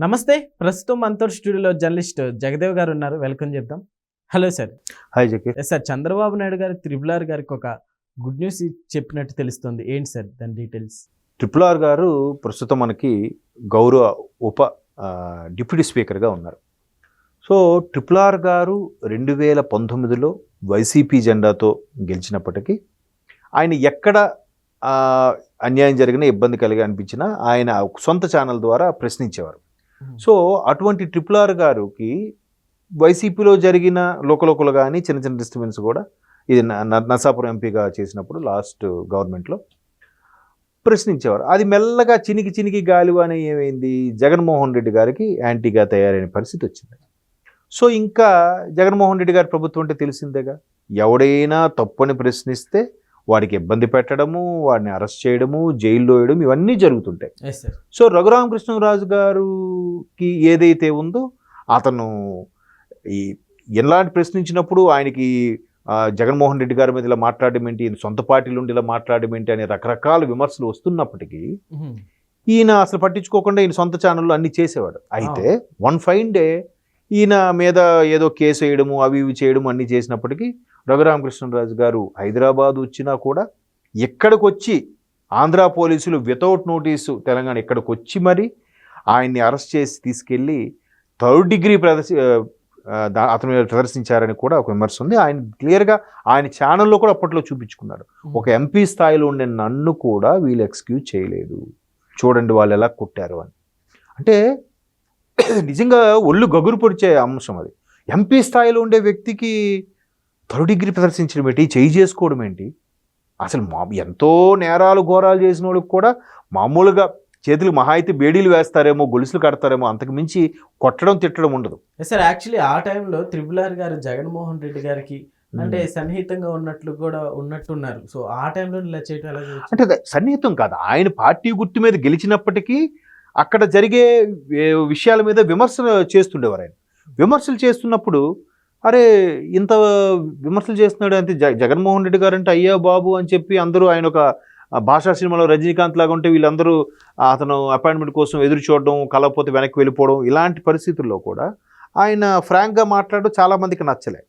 నమస్తే ప్రస్తుతం మనతో స్టూడియోలో జర్నలిస్ట్ జగదేవ్ గారు ఉన్నారు. వెల్కమ్ చెప్దాం. Hello sir. హాయ్ జకి సార్ చంద్రబాబు నాయుడు గారు త్రిబుల్ ఆర్ గారికి ఒక గుడ్ న్యూస్ చెప్పినట్టు తెలుస్తుంది. ఏంటి సార్ దాని డీటెయిల్స్? ట్రిపుల్ ఆర్ గారు ప్రస్తుతం మనకి గౌరవ ఉప డిప్యూటీ స్పీకర్గా ఉన్నారు. సో ట్రిపుల్ ఆర్ గారు రెండు వేల పంతొమ్మిదిలో వైసీపీ జెండాతో గెలిచినప్పటికీ ఆయన ఎక్కడ అన్యాయం జరిగినా ఇబ్బంది కలిగి అనిపించినా ఆయన సొంత ఛానల్ ద్వారా ప్రశ్నించేవారు. Hmm. సో అటువంటి ట్రిపుల్ ఆర్ గారికి వైసీపీలో జరిగిన లోకలోకలు కానీ చిన్న చిన్న డిస్టర్బెన్స్ కూడా ఇది నర్సాపురం ఎంపీగా చేసినప్పుడు లాస్ట్ గవర్నమెంట్లో ప్రశ్నించేవారు. అది మెల్లగా చినికి చినికి గాలివానే ఏమైంది? జగన్మోహన్ రెడ్డి గారికి యాంటీగా తయారైన పరిస్థితి వచ్చింది. సో ఇంకా జగన్మోహన్ రెడ్డి గారి ప్రభుత్వం అంటే తెలిసిందేగా? ఎవడైనా తప్పని ప్రశ్నిస్తే వాడికి ఇబ్బంది పెట్టడము వాడిని అరెస్ట్ చేయడము జైల్లో వేయడం ఇవన్నీ జరుగుతుంటాయి. సో రఘురామకృష్ణరాజు గారుకి ఏదైతే ఉందో అతను ఈ ఎలాంటి ప్రశ్నించినప్పుడు ఆయనకి జగన్మోహన్ రెడ్డి గారి మీద ఇలా మాట్లాడడం ఏంటి ఈయన సొంత పార్టీలు ఉండి ఇలా మాట్లాడడం ఏంటి అనే రకరకాల విమర్శలు వస్తున్నప్పటికీ ఈయన అసలు పట్టించుకోకుండా ఈయన సొంత ఛానళ్ళు అన్ని చేసేవాడు. అయితే వన్ ఫైన్ డే ఈయన మీద ఏదో కేసు వేయడము అవి ఇవి చేయడము అన్ని చేసినప్పటికీ రఘురామకృష్ణరాజు గారు హైదరాబాద్ వచ్చినా కూడా ఎక్కడికి వచ్చి ఆంధ్ర పోలీసులు వితౌట్ నోటీసు తెలంగాణ ఇక్కడికి వచ్చి మరి ఆయన్ని అరెస్ట్ చేసి తీసుకెళ్ళి థర్డ్ డిగ్రీ ప్రదర్శి అతని మీద ప్రదర్శించారని కూడా ఒక విమర్శ ఉంది. ఆయన క్లియర్గా ఆయన ఛానల్లో కూడా అప్పట్లో చూపించుకున్నారు. ఒక ఎంపీ స్థాయిలో ఉండే నన్ను కూడా వీళ్ళు ఎక్స్క్యూజ్ చేయలేదు. చూడండి వాళ్ళు ఎలా కుట్టారు అని. అంటే నిజంగా ఒళ్ళు గగురు పొడిచే అంశం అది. ఎంపీ స్థాయిలో ఉండే వ్యక్తికి థర్డ్ డిగ్రీ ప్రదర్శించడం ఏంటి? చేయి చేసుకోవడం ఏంటి? అసలు మా ఎంతో నేరాలు ఘోరాలు చేసిన వాళ్ళకి కూడా మామూలుగా చేతులు మహా అయితే బేడీలు వేస్తారేమో గొలుసులు కడతారేమో అంతకు మించి కొట్టడం తిట్టడం ఉండదు. సార్ యాక్చువల్లీ ఆ టైంలో త్రిబుల్ ఆర్ గారు జగన్మోహన్ రెడ్డి గారికి అంటే సన్నిహితంగా ఉన్నట్లు కూడా ఉన్నట్టున్నారు. సో ఆ టైంలో ఇలా చేయొచ్చు? అంటే సన్నిహితం కాదు. ఆయన పార్టీ గుర్తు మీద గెలిచినప్పటికీ అక్కడ జరిగే విషయాల మీద విమర్శలు చేస్తుండేవారు ఆయన విమర్శలు చేస్తున్నప్పుడు అరే ఇంత విమర్శలు చేస్తున్నాడు అంటే జ జగన్మోహన్ రెడ్డి గారు అంటే అయ్యా బాబు అని చెప్పి అందరూ ఆయన ఒక భాషా సినిమాలో రజనీకాంత్ లాగా ఉంటే వీళ్ళందరూ అతను అపాయింట్మెంట్ కోసం ఎదురు చూడడం కలవకపోతే వెనక్కి వెళ్ళిపోవడం ఇలాంటి పరిస్థితుల్లో కూడా ఆయన ఫ్రాంక్గా మాట్లాడడం చాలా మందికి నచ్చలే.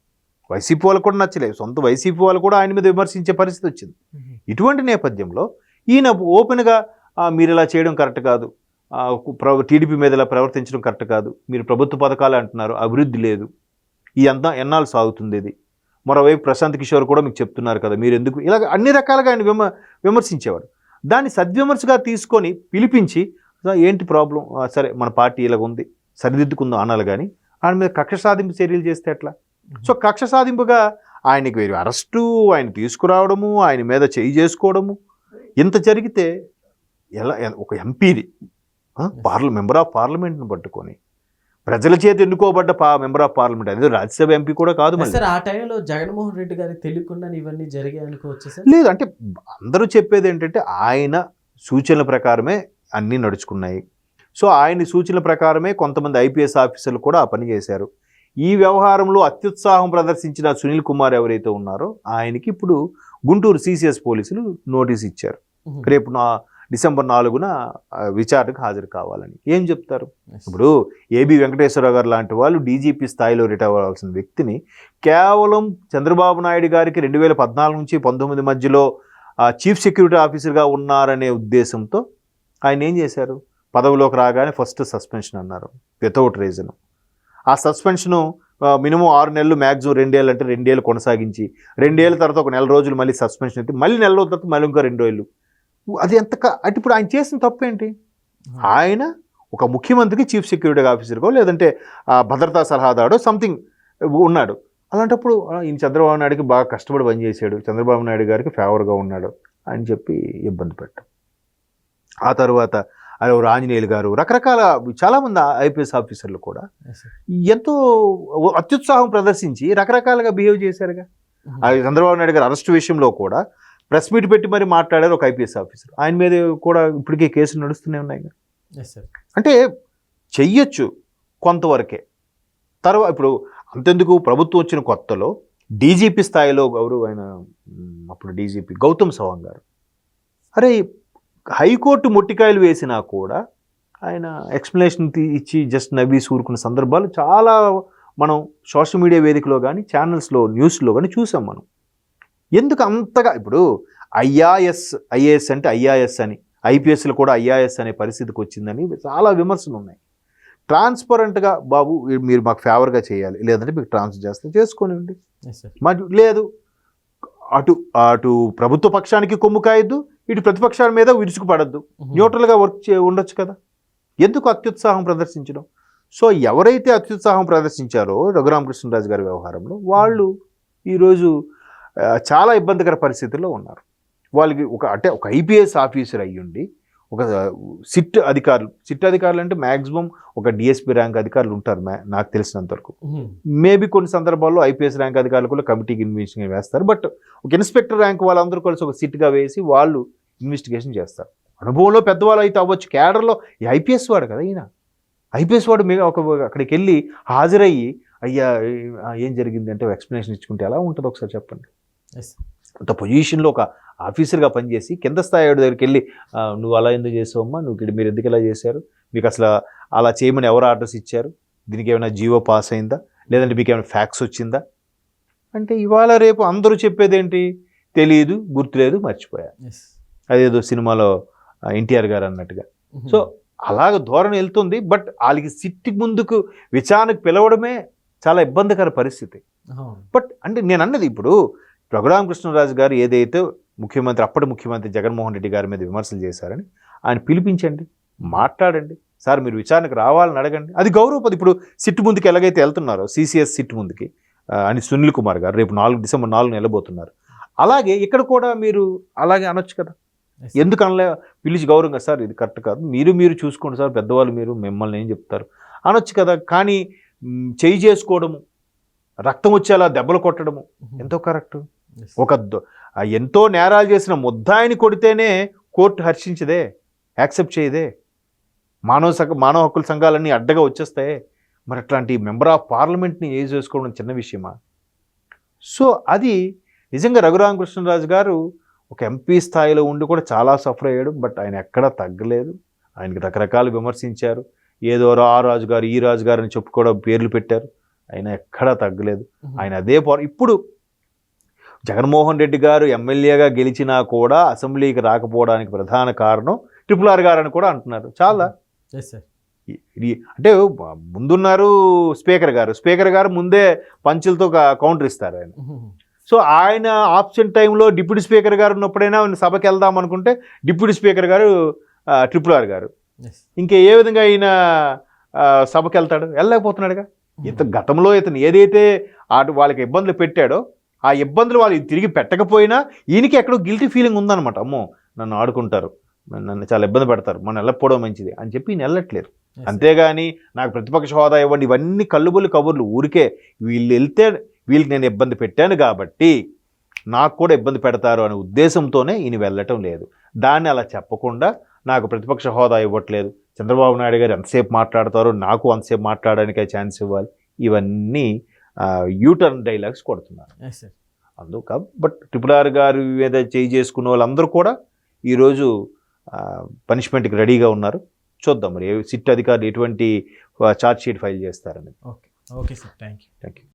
వైసీపీ వాళ్ళు కూడా నచ్చలేదు సొంత వైసీపీ వాళ్ళు కూడా ఆయన మీద విమర్శించే పరిస్థితి వచ్చింది. ఇటువంటి నేపథ్యంలో ఈయన ఓపెన్గా "ఆ, మీరు ఇలా చేయడం కరెక్ట్ కాదు. టీడీపీ మీద ఇలా ప్రవర్తించడం కరెక్ట్ కాదు. మీరు ప్రభుత్వ పథకాలు అంటున్నారు అభివృద్ధి లేదు. ఈ అంతా ఎన్నాళ్ళు సాగుతుంది ఇది మరోవైపు ప్రశాంత్ కిషోర్ కూడా మీకు చెప్తున్నారు కదా మీరు ఎందుకు ఇలాగ అన్ని రకాలుగా ఆయన విమ విమర్శించేవారు దాన్ని సద్విమర్శగా తీసుకొని పిలిపించి ఏంటి ప్రాబ్లం? సరే మన పార్టీ ఇలాగ ఉంది సరిదిద్దుకుందాం అనాలి కానీ ఆయన మీద కక్ష సాధింపు చర్యలు చేస్తే ఎట్లా? సో కక్ష సాధింపుగా ఆయనకి వేరే అరెస్టు ఆయన తీసుకురావడము ఆయన మీద చేయి చేసుకోవడము ఇంత జరిగితే ఎలా ఒక ఎంపీది పార్ల మెంబర్ ఆఫ్ పార్లమెంట్ని పట్టుకొని. ప్రజల చేతి ఎన్నుకోబడ్డ పా మెంబర్ ఆఫ్ పార్లమెంట్. అదే రాజ్యసభ ఎంపీ కూడా కాదు సార్ ఆ టైంలో జగన్మోహన్ రెడ్డి గారికి తెలియకుండా ఇవన్నీ జరిగాయి అనుకోవచ్చు సార్? లేదు అంటే అందరూ చెప్పేది ఏంటంటే ఆయన సూచనల ప్రకారమే అన్నీ నడుచుకున్నాయి. సో ఆయన సూచనల ప్రకారమే కొంతమంది ఐపీఎస్ ఆఫీసర్లు కూడా ఆ పని చేశారు. ఈ వ్యవహారంలో అత్యుత్సాహం ప్రదర్శించిన సునీల్ కుమార్ ఎవరైతే ఉన్నారో ఆయనకి ఇప్పుడు గుంటూరు సిసిఎస్ పోలీసులు నోటీస్ ఇచ్చారు. రేపు నా డిసెంబర్ నాలుగున విచారణకు హాజరు కావాలని. ఏం చెప్తారు? ఇప్పుడు ఏబి వెంకటేశ్వరరావు గారు లాంటి వాళ్ళు డీజీపీ స్థాయిలో రిటైర్ అవ్వాల్సిన వ్యక్తిని కేవలం చంద్రబాబు నాయుడు గారికి రెండు వేల పద్నాలుగు నుంచి పంతొమ్మిది మధ్యలో చీఫ్ సెక్యూరిటీ ఆఫీసర్గా ఉన్నారనే ఉద్దేశంతో ఆయన ఏం చేశారు? పదవిలోకి రాగానే ఫస్ట్ సస్పెన్షన్ అన్నారు వితౌట్ రీజన్ ఆ సస్పెన్షను మినిమం ఆరు నెలలు మ్యాక్సిమం రెండేళ్ళు అంటే రెండేళ్ళు కొనసాగించి రెండేళ్ళ తర్వాత ఒక నెల రోజులు మళ్ళీ సస్పెన్షన్ అయితే మళ్ళీ నెల రోజుల తర్వాత మళ్ళీ ఇంకో రెండు ఏళ్ళు అది ఎంత అంటే ఇప్పుడు ఆయన చేసిన తప్పు ఏంటి ఆయన ఒక ముఖ్యమంత్రికి చీఫ్ సెక్యూరిటీ ఆఫీసర్గో లేదంటే ఆ, భద్రతా సలహాదారో సంథింగ్ ఉన్నాడు. అలాంటప్పుడు ఈయన చంద్రబాబు నాయుడుకి బాగా కష్టపడి పనిచేశాడు. చంద్రబాబు నాయుడు గారికి ఫేవర్గా ఉన్నాడు అని చెప్పి ఇబ్బంది పెట్టాం ఆ తర్వాత ఎవరు ఆంజనేయులు గారు రకరకాల చాలామంది ఐపీఎస్ ఆఫీసర్లు కూడా. ఎంతో అత్యుత్సాహం ప్రదర్శించి రకరకాలుగా బిహేవ్ చేశారుగా. ఆ చంద్రబాబు నాయుడు గారు అరెస్ట్ విషయంలో కూడా ప్రెస్ మీట్ పెట్టి మరి మాట్లాడారు ఒక ఐపీఎస్ ఆఫీసర్. ఆయన మీద కూడా ఇప్పటికే కేసులు నడుస్తూనే ఉన్నాయి. అంటే చెయ్యొచ్చు కొంతవరకే. తర్వాత ఇప్పుడు అంతెందుకు ప్రభుత్వం వచ్చిన కొత్తలో డీజీపీ స్థాయిలో గౌరవమైన మ్, అప్పుడు డీజీపీ గౌతమ్ సవాంగ్ గారు. అరే హైకోర్టు మొట్టికాయలు వేసినా కూడా ఆయన ఎక్స్ప్లెనేషన్ ఇచ్చి జస్ట్ నవ్వి ఊరుకున్న సందర్భాలు చాలా మనం సోషల్ మీడియా వేదికలో కానీ ఛానల్స్లో న్యూస్లో కానీ చూసాం మనం. ఎందుకు అంతగా? ఇప్పుడు ఐఆర్ఎస్ ఐఏఎస్ అంటే ఐఆర్ఎస్ అని ఐపీఎస్లో కూడా ఐఆర్ఎస్ అనే పరిస్థితికి వచ్చిందని చాలా విమర్శలు ఉన్నాయి. ట్రాన్స్పరెంట్గా బాబు మీరు మాకు ఫేవర్గా చేయాలి లేదంటే మీకు ట్రాన్స్ఫర్ చేస్తే చేసుకోనివ్వండి. మరి లేదు. అటు అటు ప్రభుత్వ పక్షానికి కొమ్ము కాయద్దు ఇటు ప్రతిపక్షాల మీద విరుచుకుపడద్దు. న్యూట్రల్గా వర్క్ చే ఉండొచ్చు కదా. ఎందుకు అత్యుత్సాహం ప్రదర్శించడం? సో ఎవరైతే అత్యుత్సాహం ప్రదర్శించారో రఘురామకృష్ణరాజు గారి వ్యవహారంలో వాళ్ళు ఈరోజు చాలా ఇబ్బందికర పరిస్థితుల్లో ఉన్నారు. వాళ్ళకి ఒక అంటే ఒక ఐపీఎస్ ఆఫీసర్ అయ్యుండి ఒక సిట్ అధికారులు సిట్ అధికారులు అంటే మ్యాక్సిమం ఒక డిఎస్పీ ర్యాంక్ అధికారులు ఉంటారు మ్యా- నాకు తెలిసినంత వరకు. మేబీ కొన్ని సందర్భాల్లో ఐపీఎస్ ర్యాంక్ అధికారులు కూడా కమిటీకి ఇన్వెస్టిగేషన్ వేస్తారు. బట్ ఒక ఇన్స్పెక్టర్ ర్యాంక్ వాళ్ళందరూ కలిసి ఒక సిట్గా వేసి వాళ్ళు ఇన్వెస్టిగేషన్ చేస్తారు. అనుభవంలో పెద్దవాళ్ళు అయితే అవ్వచ్చు. క్యాడర్లో ఈ ఐపీఎస్ వాడు కదా ఈయన. ఐపీఎస్ వాడు మీద ఒక అక్కడికి వెళ్ళి హాజరయ్యి అయ్యా ఏం జరిగింది అంటే ఎక్స్ప్లెనేషన్ ఇచ్చుకుంటే ఎలా ఉంటుంది ఒకసారి చెప్పండి. అంత పొజిషన్లో ఒక ఆఫీసర్గా పనిచేసి కింద స్థాయి దగ్గరికి వెళ్ళి "ఆ, నువ్వు అలా ఎందుకు చేసావమ్మా నువ్వు ఇక్కడ మీరు ఎందుకు ఇలా చేశారు? మీకు అసలు అలా చేయమని ఎవరు ఆర్డర్స్ ఇచ్చారు? దీనికి ఏమైనా జీవో పాస్ అయిందా? లేదంటే మీకు ఏమైనా ఫ్యాక్స్ వచ్చిందా? అంటే ఇవాళ రేపు అందరూ చెప్పేది ఏంటి తెలియదు గుర్తులేదు మర్చిపోయా అదేదో సినిమాలో ఎన్టీఆర్ గారు అన్నట్టుగా. సో అలాగ ధోరణి వెళ్తుంది బట్ వాళ్ళకి సిట్టి ముందుకు విచారణకు పిలవడమే చాలా ఇబ్బందికర పరిస్థితి. బట్ అంటే నేను అన్నది ఇప్పుడు రఘురామకృష్ణరాజు గారు ఏదైతే ముఖ్యమంత్రి అప్పటి ముఖ్యమంత్రి జగన్మోహన్ రెడ్డి గారి మీద విమర్శలు చేశారని ఆయన పిలిపించండి మాట్లాడండి. సార్ మీరు విచారణకు రావాలని అడగండి. అది గౌరవపది. ఇప్పుడు సిట్ ముందుకు ఎలాగైతే వెళ్తున్నారో సిసిఎస్ సిట్ ముందుకి అని సునీల్ కుమార్ గారు రేపు నాలుగు డిసెంబర్ నాలుగు వెళ్ళబోతున్నారు. అలాగే ఇక్కడ కూడా మీరు అలాగే అనొచ్చు కదా. ఎందుకు అనలే? పిలిచి గౌరవంగా సార్ ఇది కరెక్ట్ కాదు. మీరు మీరు చూసుకోండి సార్ పెద్దవాళ్ళు మీరు మిమ్మల్ని ఏం చెప్తారు? అనొచ్చు కదా. కానీ చేయి చేసుకోవడము రక్తం వచ్చేలా దెబ్బలు కొట్టడము ఎంతో కరెక్ట్. ఒక ఎంతో నేరాలు చేసిన ముద్దాయిని కొడితేనే కోర్టు హర్షించదే యాక్సెప్ట్ చేయదే. మానవ సంఘ మానవ హక్కుల సంఘాలన్నీ అడ్డగా వచ్చేస్తాయి. మరి అట్లాంటి మెంబర్ ఆఫ్ పార్లమెంట్ని ఏజ్ చేసుకోవడం చిన్న విషయమా? సో అది నిజంగా రఘురామకృష్ణరాజు గారు ఒక ఎంపీ స్థాయిలో ఉండి కూడా చాలా సఫర్ అయ్యాడు. బట్ ఆయన ఎక్కడా తగ్గలేదు. ఆయనకి రకరకాలు విమర్శించారు. ఏదో రా ఆ రాజు గారు ఈ రాజు గారు అని చెప్పుకోవడం పేర్లు పెట్టారు. ఆయన ఎక్కడా తగ్గలేదు. ఆయన అదే ఇప్పుడు జగన్మోహన్ రెడ్డి గారు ఎమ్మెల్యేగా గెలిచినా కూడా అసెంబ్లీకి రాకపోవడానికి ప్రధాన కారణం ట్రిపుల్ ఆర్ గారు అని కూడా అంటున్నారు. చాలా. అంటే ముందున్నారు స్పీకర్ గారు. స్పీకర్ గారు ముందే పంచులతో కౌంటర్ ఇస్తారు ఆయన. సో ఆయన ఆప్షన్ టైంలో డిప్యూటీ స్పీకర్ గారు ఉన్నప్పుడైనా ఆయన సభకి వెళ్దాం అనుకుంటే డిప్యూటీ స్పీకర్ గారు ట్రిపుల్ ఆర్ గారు. ఇంకా ఏ విధంగా ఈయన ఆ, సభకి వెళ్తాడు? వెళ్ళలేకపోతున్నాడుగా. ఇతను గతంలో ఇతను ఏదైతే అటు వాళ్ళకి ఇబ్బందులు పెట్టాడో ఆ ఇబ్బందులు వాళ్ళు తిరిగి పెట్టకపోయినా ఈయనకి ఎక్కడో గిల్టీ ఫీలింగ్ ఉందన్నమాట. అమ్మో నన్ను ఆడుకుంటారు. నన్ను చాలా ఇబ్బంది పెడతారు. మనం వెళ్ళకపోవడం మంచిది అని చెప్పి ఈయన వెళ్ళట్లేరు అంతేగాని నాకు ప్రతిపక్ష హోదా ఇవ్వండి ఇవన్నీ కళ్ళుబొల్లి కబుర్లు. ఊరికే వీళ్ళు వెళ్తే వీళ్ళకి నేను ఇబ్బంది పెట్టాను కాబట్టి నాకు కూడా ఇబ్బంది పెడతారు అనే ఉద్దేశంతోనే ఈయన వెళ్ళటం లేదు. దాన్ని అలా చెప్పకుండా నాకు ప్రతిపక్ష హోదా ఇవ్వట్లేదు. చంద్రబాబు నాయుడు గారు ఎంతసేపు మాట్లాడతారో నాకు అంతసేపు మాట్లాడడానికే ఛాన్స్ ఇవ్వాలి. ఇవన్నీ యూటర్న్ డైలాగ్స్ కొడుతున్నారు. అందుక బట్ ట్రిపుల్ ఆర్ గారు మీద చేయి చేసుకున్న వాళ్ళందరూ కూడా ఈరోజు పనిష్మెంట్కి రెడీగా ఉన్నారు. చూద్దాం మరి సిట్ అధికారులు ఎటువంటి ఛార్జ్ షీట్ ఫైల్ చేస్తారని okay okay sir thank you thank you